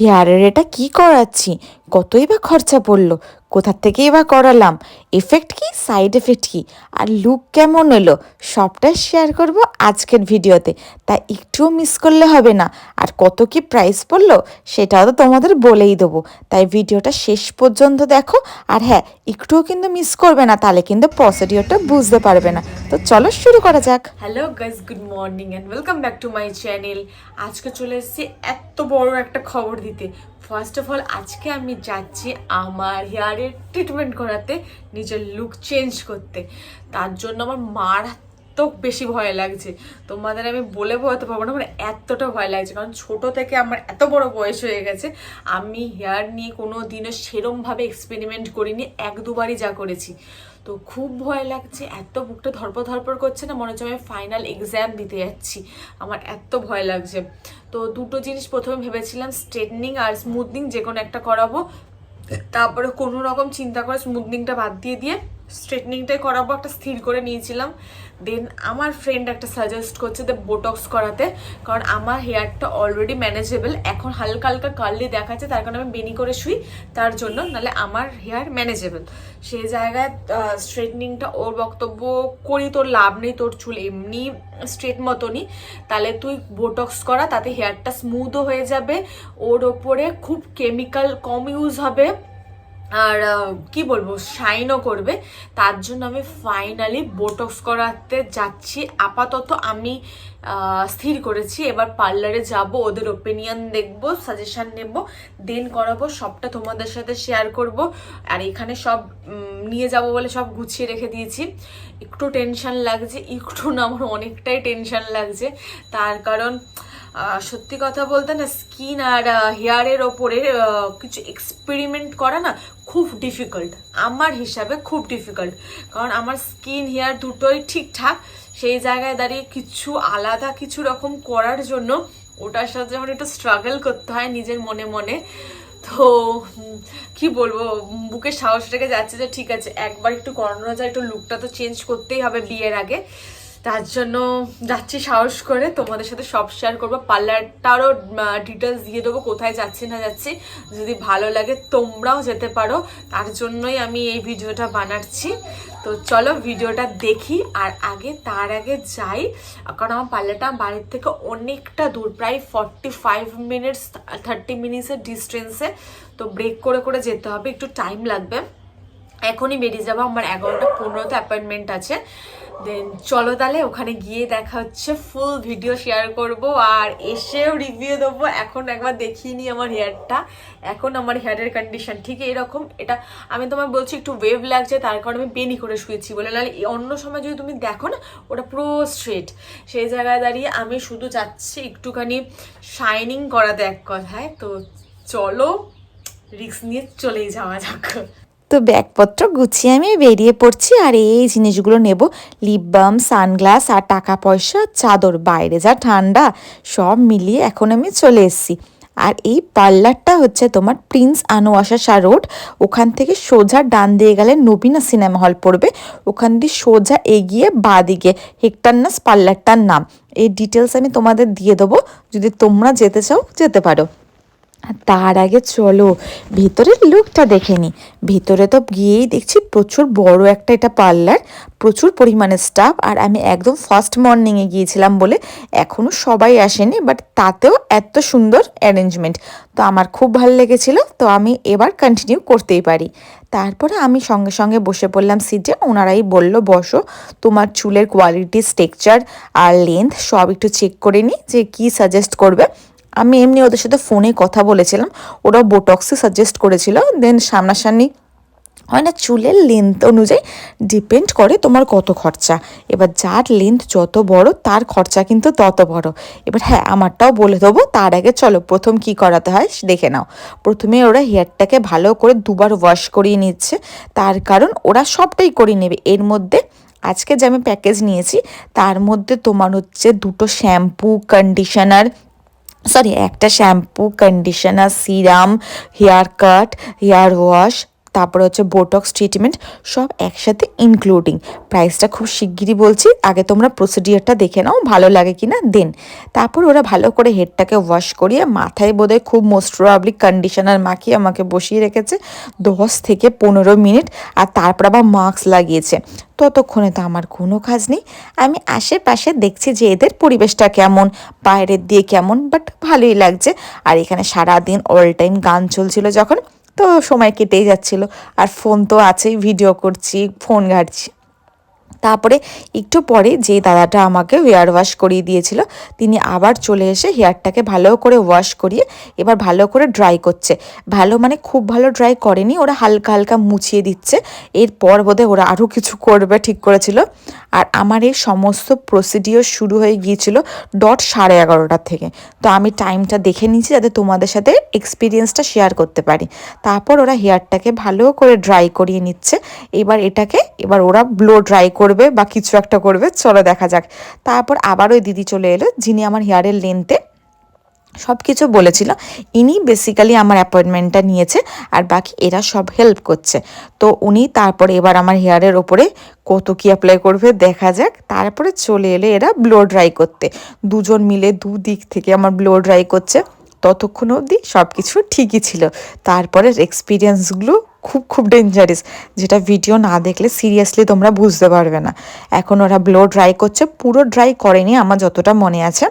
হেয়ারের এটা কি করাচ্ছি? কতই বা খরচা পড়ল। কোথার থেকেই বা করালাম? এফেক্ট কি? সাইড এফেক্ট কি? আর লুক কেমন এলো সবটাই শেয়ার করব আজকের ভিডিওতে। তাই একটুও মিস করলে হবে না। আর কত কি প্রাইস পড়ল? সেটাও তো তোমাদের বলেই দেবো। তাই ভিডিওটা শেষ পর্যন্ত দেখো। আর হ্যাঁ একটুও কিন্তু মিস করবে না, তাহলে কিন্তু প্রসিডিওরটা বুঝতে পারবে না। তো চলো শুরু করা যাক। Hello guys good morning and welcome back to my channel আজকে চলে এসেছি এত বড় একটা খবর দিতে। ফার্স্ট অফ অল আজকে আমি যাচ্ছি আমার হেয়ারের ট্রিটমেন্ট করাতে, নিজের লুক চেঞ্জ করতে। তার জন্য আমার মারাত্মক বেশি ভয় লাগছে। তোমাদের আমি বলে বোঝাতে পারব না আমার এতটা ভয় লাগছে। কারণ ছোট থেকে আমার এত বড় বয়স হয়ে গেছে, আমি হেয়ার নিয়ে কোনো দিনও সেরমভাবে এক্সপেরিমেন্ট করিনি, এক দুবারই যা করেছি। তো খুব ভয় লাগছে, এত বুকটা ধরপর ধরপর করছে না, মনে হচ্ছে আমি ফাইনাল এক্সাম দিতে যাচ্ছি। আমার এত ভয় লাগছে। তো দুটো জিনিস প্রথমে ভেবেছিলাম স্ট্রেটনিং আর স্মুথনিং যে কোনো একটা করাবো। তারপরে কোনো রকম চিন্তা করে স্মুথনিংটা বাদ দিয়ে দিয়ে স্ট্রেটনিংটাই করাবো, একটা স্থির করে নিয়েছিলাম। দেন আমার ফ্রেন্ড একটা সাজেস্ট করছে যে বোটক্স করাতে। কারণ আমার হেয়ারটা অলরেডি ম্যানেজেবল এখন হালকা হালকা কার্লি দেখাচ্ছে, তার কারণে আমি বেনি করে শুই। তার জন্য নাহলে আমার হেয়ার ম্যানেজেবল সেই জায়গায় স্ট্রেটনিংটা ওর বক্তব্য করি, তোর লাভ নেই, তোর চুল এমনি স্ট্রেট মতনই। তাহলে তুই বোটক্স করা, তাতে হেয়ারটা স্মুথও হয়ে যাবে। ওর ওপরে খুব কেমিক্যাল কম ইউজ হবে। আর কি বলব শাইনও করবে। তার জন্য আমি ফাইনালি বোটক্স করাতে যাচ্ছি। আপাতত আমি স্থির করেছি। এবার পার্লারে যাব, ওদের ওপিনিয়ন দেখব সাজেশন নেব দেন করাবো, সবটা তোমাদের সাথে শেয়ার করব। আর এখানে সব নিয়ে যাব বলে সব গুছিয়ে রেখে দিয়েছি। একটু টেনশন লাগছে, একটু না, আমার অনেকটাই টেনশন লাগছে। তার কারণ সত্যি কথা বলতে না স্কিন আর হেয়ারের ওপরে কিছু এক্সপেরিমেন্ট করা না খুব ডিফিকাল্ট আমার হিসাবে খুব ডিফিকাল্ট কারণ আমার স্কিন হেয়ার দুটোই ঠিকঠাক। সেই জায়গায় দাঁড়িয়ে কিছু আলাদা, কিছু রকম করার জন্য ওটার সাথে যখন একটু স্ট্রাগল করতে হয় নিজের মনে মনে, তো কি বলব, বুকে সাহস রেখে যাচ্ছে যে ঠিক আছে, একবার একটু করানো যায় একটু লুকটা তো চেঞ্জ করতেই হবে বিয়ের আগে। তার জন্য যাচ্ছি সাহস করে, তোমাদের সাথে সব শেয়ার করব। পার্লারটারও ডিটেলস দিয়ে দেবো, কোথায় যাচ্ছি, না যাচ্ছি। যদি ভালো লাগে, তোমরাও যেতে পারো। তার জন্যই আমি এই ভিডিওটা বানাচ্ছি। তো চলো ভিডিওটা দেখি, আর আগে, তার আগে যাই। কারণ আমার পার্লারটা বাড়ির থেকে অনেকটা দূর, প্রায় ফর্টি ফাইভ মিনিটস থার্টি মিনিটসের ডিস্টেন্সে তো ব্রেক করে করে যেতে হবে, একটু টাইম লাগবে। এখনই বেরিয়ে যাব, আমার এগারোটা পনেরোতে অ্যাপয়েন্টমেন্ট আছে। দেন চলো তাহলে ওখানে গিয়ে দেখা হচ্ছে ফুল ভিডিও শেয়ার করব আর এসেও রিভিউ দেবো। এখন একবার দেখিয়ে নিই আমার হেয়ারটা এখন আমার হেয়ারের কন্ডিশন ঠিক এরকম। এটা আমি তোমার বলছি একটু ওয়েভ লাগছে, তার কারণে আমি বেনি করে শুয়েছি বলে। নাহলে অন্য সময় যদি তুমি দেখো না, ওটা পুরো স্ট্রেট সেই জায়গায় দাঁড়িয়ে আমি শুধু যাচ্ছি একটুখানি শাইনিং করাতে এক কথায়। তো চলো রিক্স নিয়ে চলেই যাওয়া যাক। তো ব্যাগপত্র গুছিয়ে আমি বেরিয়ে পড়ছি আর এই জিনিসগুলো নেব। লিপ বাম সানগ্লাস আর টাকা পয়সা, চাদর, বাইরে যা ঠান্ডা, সব মিলিয়ে এখন আমি চলে এসেছি। আর এই পার্লারটা হচ্ছে তোমার প্রিন্স আনোয়াশা শাহ রোড। ওখান থেকে সোজা ডান দিয়ে গেলে নবীনা সিনেমা হল পড়বে। ওখান দিয়ে সোজা এগিয়ে বাঁ দিকে হেক্টারনাস পার্লারটার নাম। এই ডিটেলস আমি তোমাদের দিয়ে দেবো। যদি তোমরা যেতে চাও, যেতে পারো। তার আগে চলো, ভেতরের লুকটা দেখে নি। ভেতরে তো গিয়েই দেখছি প্রচুর বড় একটা এটা পার্লার প্রচুর পরিমাণে স্টাফ আর আমি একদম ফার্স্ট মর্নিংয়ে গিয়েছিলাম বলে এখনও সবাই আসেনি বাট তাতেও এত সুন্দর অ্যারেঞ্জমেন্ট তো আমার খুব ভালো লেগেছিল, তো আমি এবার কন্টিনিউ করতেই পারি। তারপরে আমি সঙ্গে সঙ্গে বসে পড়লাম সিটে ওনারাই বলল, বসো, তোমার চুলের কোয়ালিটি স্ট্রেকচার আর লেন্থ সব একটু চেক করে নিই যে কী সাজেস্ট করবে? আমি এমনি ওদের সাথে ফোনে কথা বলেছিলাম। ওরা বোটক্সই সাজেস্ট করেছিল। দেন সামনাসামনি হয় না, চুলের লেন্থ অনুযায়ী ডিপেন্ড করে তোমার কত খরচা। এবার যার লেন্থ যত বড়, তার খরচা কিন্তু তত বড়। এবার হ্যাঁ আমারটাও বলে দেবো। তার আগে চলো, প্রথম কি করাতে হয় দেখে নাও। প্রথমে ওরা হেয়ারটাকে ভালো করে দুবার ওয়াশ করিয়ে নিচ্ছে। তার কারণ ওরা সবটাই করে নেবে। এর মধ্যে আজকে যে আমি প্যাকেজ নিয়েছি, তার মধ্যে তোমার হচ্ছে দুটো শ্যাম্পু কন্ডিশনার সরি একটা shampoo conditioner serum hair cut hair wash তারপরে হচ্ছে বোটক্স ট্রিটমেন্ট সব একসাথে ইনক্লুডিং প্রাইসটা খুব শিগগিরই বলছি, আগে তোমরা প্রসিডিওরটা দেখে নাও, ভালো লাগে কি না দেন তারপর ওরা ভালো করে হেডটাকে ওয়াশ করিয়ে মাথায় বোধহয় খুব মোস্ট কন্ডিশনার মাখিয়ে আমাকে বসিয়ে রেখেছে দশ থেকে পনেরো মিনিট, আর তারপর আবার মাস্ক লাগিয়েছে। ততক্ষণে তো আমার কোনো কাজ নেই। আমি আশেপাশে দেখছি যে এদের পরিবেশটা কেমন, বাইরের দিয়ে কেমন বাট ভালোই লাগছে। আর এখানে সারাদিন অল টাইম গান চলছিল যখন তো সময় কেটেই যাচ্ছিল। আর ফোন তো আছেই ভিডিও করছি ফোন ঘাটছি। তারপরে একটু পরে যে দাদাটা আমাকে হেয়ার ওয়াশ করিয়ে দিয়েছিল, তিনি আবার চলে এসে হেয়ারটাকে ভালো করে ওয়াশ করিয়ে এবার ভালো করে ড্রাই করছে। ভালো মানে খুব ভালো ড্রাই করেনি, ওরা হালকা হালকা মুছিয়ে দিচ্ছে। এরপর বোধহয় ওরা আরও কিছু করবে, ঠিক করেছিল। আর আমার এই সমস্ত প্রসিডিওর শুরু হয়ে গিয়েছিল ডট সাড়ে এগারোটার থেকে। তো আমি টাইমটা দেখে নিয়েছি যাতে তোমাদের সাথে এক্সপিরিয়েন্সটা শেয়ার করতে পারি। তারপর ওরা হেয়ারটাকে ভালো করে ড্রাই করিয়ে নিচ্ছে। এবার এটাকে, এবার ওরা ব্লো ড্রাই করবে। বা কিছু একটা করবে, চলো দেখা যাক। তারপর আবার ওই দিদি চলে এলো, যিনি আমার হেয়ারের লেন্থে সব কিছু বলেছিল। ইনি বেসিক্যালি আমার অ্যাপয়েন্টমেন্টটা নিয়েছে, আর বাকি এরা সব হেল্প করছে। তো উনি তারপরে এবার আমার হেয়ারের ওপরে কত কি অ্যাপ্লাই করবে দেখা যাক। তারপরে চলে এলে এরা ব্লো ড্রাই করতে। দুজন মিলে দু দিক থেকে আমার ব্লো ড্রাই করছে। ততক্ষণ অবধি সব কিছু ঠিকই ছিল। তারপরের এক্সপিরিয়েন্সগুলো খুব খুব ডেঞ্জারাস যেটা ভিডিও না দেখলে সিরিয়াসলি তোমরা বুঝতে পারবে না। এখন ওরা ব্লো ড্রাই করছে, পুরো ড্রাই করেনি আমার যতটা মনে আছে।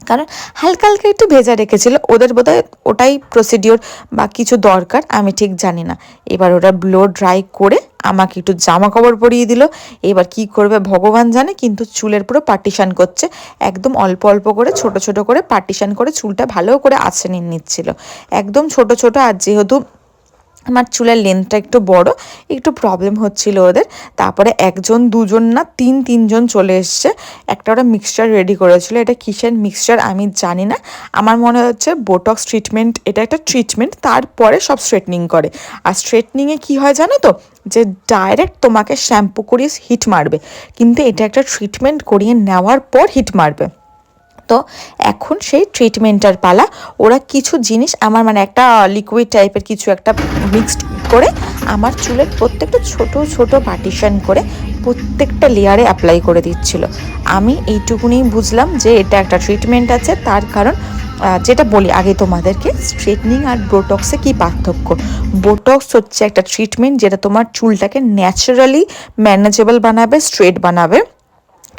কারণ হালকা হালকা একটু ভেজা রেখেছিল, ওদের বোধহয় ওটাই প্রসিডিওর বা কিছু দরকার, আমি ঠিক জানি না। এবার ওরা ব্লো ড্রাই করে আমাকে একটু জামা কাপড় পরিয়ে দিল। এবার কি করবে ভগবান জানে, কিন্তু চুলের পুরো পার্টিশান করছে। একদম অল্প অল্প করে, ছোট ছোট করে পার্টিশান করে চুলটা ভালো করে আছড়ে নিচ্ছিল। একদম ছোট ছোট আর যেহেতু আমার চুলের লেন্থটা একটু বড়, একটু প্রবলেম হচ্ছিল ওদের। তারপরে একজন, দুজন না, তিন, তিনজন চলে এসছে। একটা ওরা মিক্সচার রেডি করেছিল। এটা কিসের মিক্সচার আমি জানি না। আমার মনে হচ্ছে বোটক্স ট্রিটমেন্ট এটা একটা ট্রিটমেন্ট তারপরে সব স্ট্রেটনিং করে। আর স্ট্রেটনিংয়ে কি হয় জানো তো? যে ডাইরেক্ট তোমাকে শ্যাম্পু করিয়ে হিট মারবে। কিন্তু এটা একটা ট্রিটমেন্ট করিয়ে নেওয়ার পর হিট মারবে। তো এখন সেই ট্রিটমেন্টটার পালা। ওরা কিছু জিনিস আমার মানে একটা লিকুইড টাইপের কিছু একটা মিক্সড করে আমার চুলের প্রত্যেকটা ছোট ছোট পার্টিশন করে প্রত্যেকটা লেয়ারে অ্যাপ্লাই করে দিচ্ছিল। আমি এইটুকুনি বুঝলাম যে এটা একটা ট্রিটমেন্ট আছে। তার কারণ যেটা বলি আগে তোমাদেরকে স্ট্রেটনিং আর বোটক্সে কি পার্থক্য? বোটক্স হচ্ছে একটা ট্রিটমেন্ট যেটা তোমার চুলটাকে ন্যাচারালি ম্যানেজেবল বানাবে স্ট্রেট বানাবে।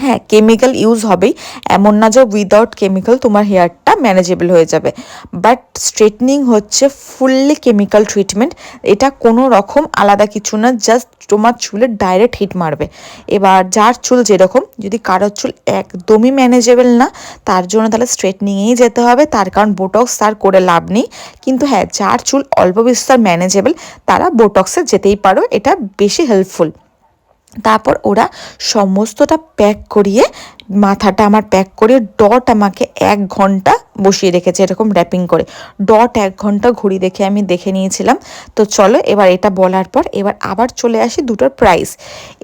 হ্যাঁ কেমিক্যাল ইউজ হবেই। এমন না যে উইদাউট কেমিক্যাল তোমার হেয়ারটা ম্যানেজেবল হয়ে যাবে। বাট স্ট্রেটনিং হচ্ছে ফুললি কেমিক্যাল ট্রিটমেন্ট এটা কোনো রকম আলাদা কিছু না জাস্ট তোমার চুলে ডাইরেক্ট হিট মারবে। এবার যার চুল যেরকম, যদি কারোর চুল একদমই ম্যানেজেবল না, তার জন্য তাহলে স্ট্রেটনিংয়েই যেতে হবে। তার কারণ বোটক্স তার করে লাভ নেই। কিন্তু হ্যাঁ যার চুল অল্প বিস্তর ম্যানেজেবল তারা বোটক্সে যেতেই পারো। এটা বেশি হেল্পফুল তারপর ওরা সমস্তটা প্যাক করিয়ে, মাথাটা আমার প্যাক করে ডট আমাকে এক ঘণ্টা বসিয়ে রেখেছে এরকম র্যাপিং করে। ডট এক ঘণ্টা ঘড়ি দেখে আমি দেখে নিয়েছিলাম। তো চলো এবার এটা বলার পর এবার আবার চলে আসি দুটোর প্রাইস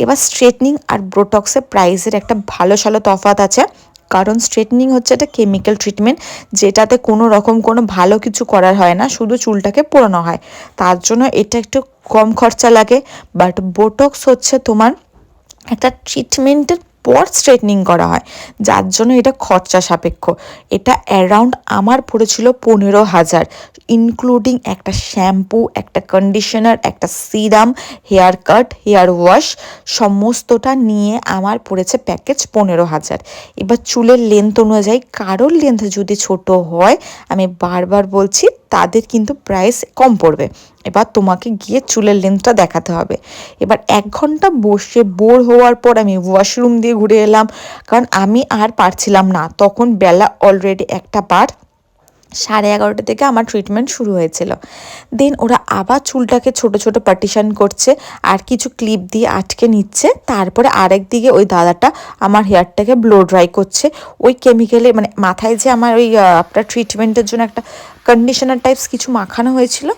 এবার স্ট্রেটনিং আর ব্রোটক্সের প্রাইসের একটা ভালো সালো তফাৎ আছে। কারণ স্ট্রেটনিং হচ্ছে একটা কেমিক্যাল ট্রিটমেন্ট যেটাতে কোনো রকম কোনো ভালো কিছু করার হয় না, শুধু চুলটাকে পোড়ানো হয়। তার জন্য এটা একটু কম খরচা লাগে। বাট বোটক্স হচ্ছে তোমার একটা ট্রিটমেন্টের পর স্ট্রেটনিং করা হয়। যার জন্য এটা খরচা সাপেক্ষ। এটা অ্যারাউন্ড আমার পড়েছিল পনেরো হাজার। ইনক্লুডিং একটা শ্যাম্পু একটা কন্ডিশনার একটা serum hair cut hair wash সমস্তটা নিয়ে আমার পড়েছে প্যাকেজ পনেরো হাজার। এবার চুলের লেন্থ অনুযায়ী কারোর লেন্থ যদি ছোট হয়, আমি বারবার বলছি তাদের কিন্তু প্রাইস কম পড়বে। এবার তোমাকে গিয়ে চুলের লেন্থটা দেখাতে হবে। এবার এক ঘণ্টা বসে বোর হওয়ার পর আমি ওয়াশরুম দিয়ে ঘুরে এলাম। কারণ আমি আর পারছিলাম না। তখন বেলা অলরেডি একটা বার সাড়ে এগারোটা থেকে আমার ট্রিটমেন্ট শুরু হয়েছিল। দেন ওরা আবার চুলটাকে ছোট ছোট পার্টিশন করছে আর কিছু ক্লিপ দিয়ে আটকে নিচ্ছে। তারপরে আরেক দিকে ওই দাদাটা আমার হেয়ারটাকে ব্লো ড্রাই করছে। ওই কেমিক্যালে মানে মাথায় যে আমার ওই আপনার ট্রিটমেন্টের জন্য একটা কন্ডিশনার টাইপস কিছু মাখানো হয়েছিল,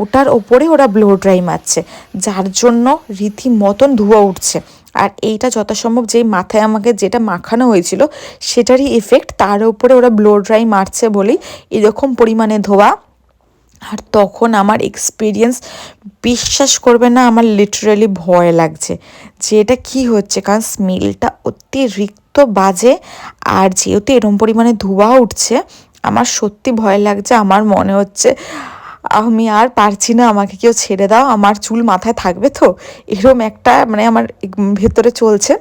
ওটার ওপরে ওরা ব্লো ড্রাই মারছে। যার জন্য রীতি মতন ধোঁয়া উঠছে। আর এইটা যথাসম্ভব যেই মাথায় আমাকে যেটা মাখানো হয়েছিল, সেটারই এফেক্ট তার উপরে ওরা ব্লো ড্রাই মারছে বলেই এরকম পরিমাণে ধোয়া। আর তখন আমার এক্সপিরিয়েন্স বিশ্বাস করবে না, আমার লিটারালি ভয় লাগছে যে এটা কী হচ্ছে, কারণ স্মেলটা অতিরিক্ত বাজে আর যেহেতু এরম পরিমাণে ধোঁয়া উঠছে, আমার সত্যি ভয় লাগছে, আমার মনে হচ্ছে আমি আর পারছি না, আমাকে কেউ ছেড়ে দাও, আমার চুল মাথায় থাকবে তো? এরম একটা মানে আমার ভেতরে চলছে।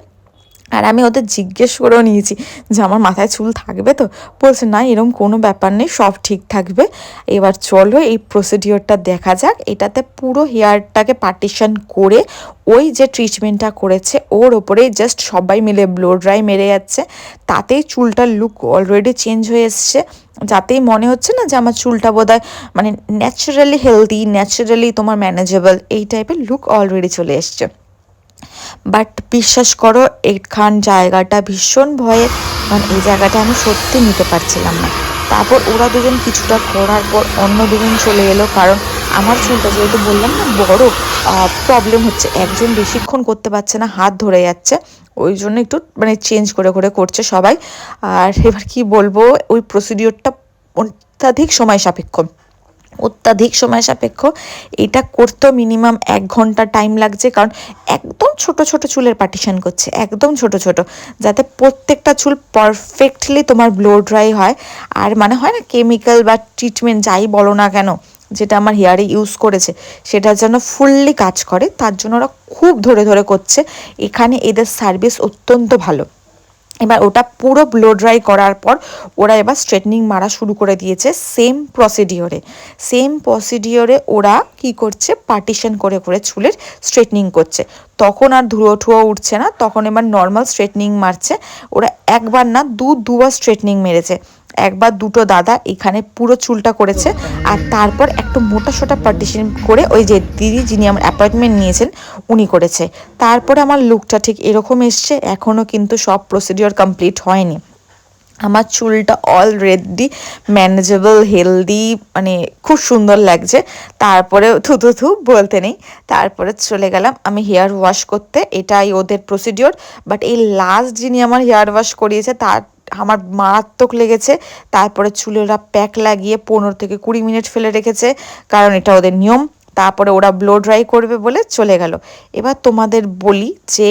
আর আমি ওদের জিজ্ঞেস করেও নিয়েছি যে আমার মাথায় চুল থাকবে তো? বলছে, না এরকম কোনো ব্যাপার নেই, সব ঠিক থাকবে। এবার চলো এই প্রসিডিওরটা দেখা যাক। এটাতে পুরো হেয়ারটাকে পার্টিশন করে ওই যে ট্রিটমেন্টটা করেছে, ওর ওপরেই জাস্ট সবাই মিলে ব্লো ড্রাই মেরে যাচ্ছে। তাতেই চুলটার লুক অলরেডি চেঞ্জ হয়ে এসছে। যাতেই মনে হচ্ছে না যে আমার চুলটা বোধহয় মানে ন্যাচারালি হেলদি ন্যাচারালি তোমার ম্যানেজেবল এই টাইপের লুক অলরেডি চলে এসছে। বাট বিশ্বাস করো এইখান জায়গাটা ভীষণ ভয়ের কারণ এই জায়গাটা আমি সত্যি নিতে পারছিলাম না। তারপর ওরা দুজন কিছুটা করার পর অন্য দুজন চলে এলো, কারণ আমার চুলটা যেহেতু বললাম না, বড় প্রবলেম হচ্ছে। একজন বেশিক্ষণ করতে পারছে না, হাত ধরে যাচ্ছে। ওই জন্য একটু মানে চেঞ্জ করে করে করছে সবাই। আর এবার কি বলব, ওই প্রসিডিওরটা অত্যাধিক সময় সাপেক্ষ। অত্যাধিক সময় সাপেক্ষ, এটা করতেও মিনিমাম এক ঘণ্টা টাইম লাগছে, কারণ একদম ছোট ছোট চুলের পার্টিশন করছে, একদম ছোট ছোট, যাতে প্রত্যেকটা চুল পারফেক্টলি তোমার ব্লো ড্রাই হয়। আর মানে হয় না কেমিক্যাল বা ট্রিটমেন্ট যাই বলো না কেন, যেটা আমার হেয়ারে ইউজ করেছে সেটা যেন ফুললি কাজ করে, তার জন্য ওরা খুব ধরে ধরে করছে। এখানে এদের সার্ভিস অত্যন্ত ভালো। এবার ওটা পুরো ব্লো ড্রাই করার পর ওরা এবার স্ট্রেটনিং মারা শুরু করে দিয়েছে সেম প্রসিডিওরে সেম প্রসিডিওরে ওরা কি করছে? পার্টিশন করে করে চুলের স্ট্রেটনিং করছে। তখন আর ধুয়ো ঠুয়ো উঠছে না, তখন এবার নর্মাল স্ট্রেটনিং মারছে। ওরা একবার না দু দুবার স্ট্রেটনিং মেরেছে। একবার দুটো দাদা এখানে পুরো চুলটা করেছে আর তারপর একটু মোটা সোটা পার্টিশন করে ওই যে দিদি যিনি আমার অ্যাপয়েন্টমেন্ট নিয়েছেন, উনি করেছে। তারপরে আমার লুকটা ঠিক এরকম এসছে এখনও কিন্তু সব প্রসিডিওর কমপ্লিট হয়নি। আমার চুলটা অলরেডি ম্যানেজেবল হেলদি মানে খুব সুন্দর লাগছে। তারপরে থু থু থু বলতে নেই। তারপরে চলে গেলাম আমি হেয়ার ওয়াশ করতে, এটাই ওদের প্রসিডিওর বাট এই লাস্ট যিনি আমার হেয়ার ওয়াশ করিয়েছে, তার আমার মারাত্মক লেগেছে। তারপরে চুলে ওরা প্যাক লাগিয়ে পনেরো থেকে কুড়ি মিনিট ফেলে রেখেছে, কারণ এটা ওদের নিয়ম। তারপরে ওরা ব্লো ড্রাই করবে বলে চলে গেল। এবার তোমাদের বলি যে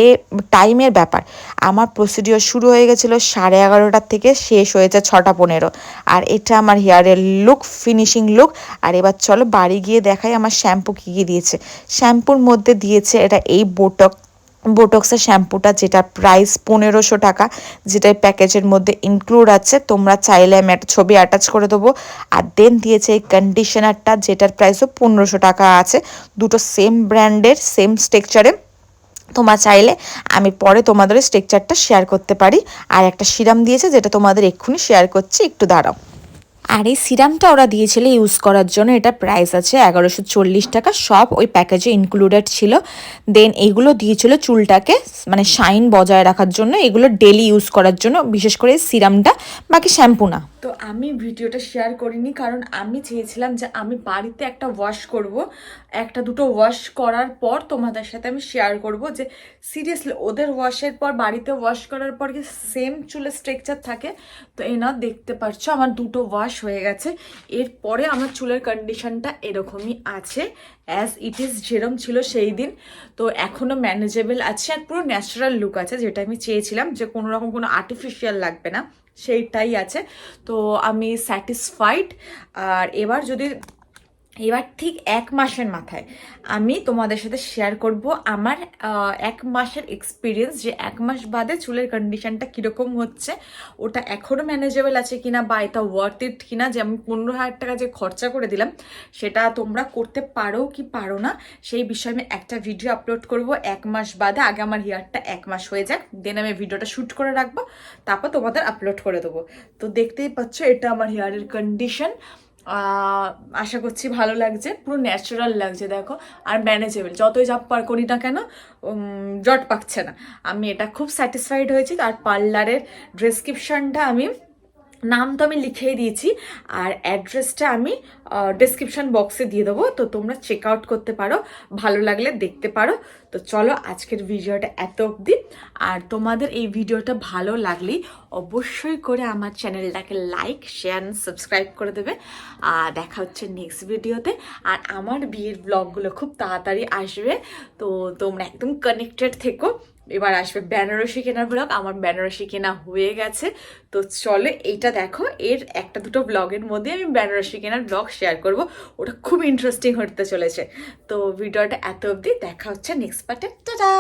টাইমের ব্যাপার। আমার প্রসিডিওর শুরু হয়ে গেছিল সাড়ে এগারোটার থেকে, শেষ হয়েছে ছটা পনেরো। আর এটা আমার হেয়ারের লুক ফিনিশিং লুক আর এবার চলো বাড়ি গিয়ে দেখাই আমার শ্যাম্পু কী কী দিয়েছে। শ্যাম্পুর মধ্যে দিয়েছে এটা এই বোটক বোটক্সের শ্যাম্পুটা যেটা প্রাইস পনেরোশো টাকা যেটা প্যাকেজের মধ্যে ইনক্লুড আছে, তোমরা চাইলে আমি একটা ছবি অ্যাটাচ করে দেবো। আর দেন দিয়েছে এই কন্ডিশনারটা যেটার প্রাইসও পনেরোশো টাকা আছে। দুটো সেম ব্র্যান্ডের সেম স্ট্রেকচারে তোমার চাইলে আমি পরে তোমাদের স্ট্রেকচারটা শেয়ার করতে পারি। আর একটা সিরাম দিয়েছে, যেটা তোমাদের এক্ষুনি শেয়ার করছি, একটু দাঁড়াও। আর এই সিরামটা ওরা দিয়েছিল ইউজ করার জন্য। এটা প্রাইস আছে এগারোশো চল্লিশ টাকা। সব ওই প্যাকেজে ইনক্লুডেড ছিল। দেন এগুলো দিয়েছিল চুলটাকে মানে শাইন বজায় রাখার জন্য। এগুলো ডেলি ইউজ করার জন্য, বিশেষ করে সিরামটা, বাকি শ্যাম্পু না। তো আমি ভিডিওটা শেয়ার করিনি, কারণ আমি চেয়েছিলাম যে আমি বাড়িতে একটা ওয়াশ করব। একটা দুটো ওয়াশ করার পর তোমাদের সাথে আমি শেয়ার করব যে সিরিয়াসলি ওদের ওয়াশের পর, বাড়িতে ওয়াশ করার পর কি সেম চুলের স্ট্রেকচার থাকে? তো এ না দেখতে পাচ্ছ আমার দুটো ওয়াশ হয়ে গেছে। এরপরে আমার চুলের কন্ডিশনটা এরকমই আছে অ্যাজ ইট ইজ যেরম ছিল সেই দিন। তো এখনও ম্যানেজেবল আছে আর পুরো ন্যাচারাল লুক আছে, যেটা আমি চেয়েছিলাম যে কোনো রকম কোনো আর্টিফিশিয়াল লাগবে না, সেইটাই আছে। তো আমি স্যাটিসফাইড আর এবার যদি এবার ঠিক এক মাসের মাথায় আমি তোমাদের সাথে শেয়ার করব আমার এক মাসের এক্সপিরিয়েন্স যে এক মাস বাদে চুলের কন্ডিশনটা কীরকম হচ্ছে, ওটা এখনও ম্যানেজেবল আছে কিনা বা এটা ওয়ার্থ ইট কিনা, যে আমি পনেরো হাজার টাকা যে খরচা করে দিলাম, সেটা তোমরা করতে পারো কি পারো না, সেই বিষয়ে আমি একটা ভিডিও আপলোড করব এক মাস বাদে, আগে আমার হেয়ারটা এক মাস হয়ে যাক দেন আমি ভিডিওটা শ্যুট করে রাখব, তারপর তোমাদের আপলোড করে দেবো। তো দেখতেই পাচ্ছ এটা আমার হেয়ারের কন্ডিশন আশা করছি ভালো লাগছে, পুরো ন্যাচারাল লাগছে, দেখো। আর ম্যানেজেবল যতই যা পার করি না কেন জট পাকছে না। আমি এটা খুব স্যাটিসফাইড হয়েছি আর পার্লারের ড্রেসক্রিপশানটা আমি নাম তো আমি লিখেই দিয়েছি, আর অ্যাড্রেসটা আমি ডেসক্রিপশন বক্সে দিয়ে দেবো, তো তোমরা চেক আউট করতে পারো, ভালো লাগলে দেখতে পারো। তো চলো আজকের ভিডিওটা এত অবধি, আর তোমাদের এই ভিডিওটা ভালো লাগলেই অবশ্যই করে আমার চ্যানেলটাকে লাইক শেয়ার সাবস্ক্রাইব করে দেবে। আর দেখা হচ্ছে নেক্সট ভিডিওতে, আর আমার বিয়ের ব্লগগুলো খুব তাড়াতাড়ি আসবে, তো তোমরা একদম কানেক্টেড থেকো। এবার আসবে বেনারসি কেনার ব্লগ। আমার বেনারসি কেনা হয়ে গেছে। তো চলে এইটা দেখো। এর একটা দুটো ব্লগের মধ্যে আমি বেনারসি কেনার ব্লগ শেয়ার করব। ওটা খুব ইন্টারেস্টিং হতে চলেছে। তো ভিডিওটা এত অবধি। দেখা হচ্ছে নেক্সট পার্টে টাটা!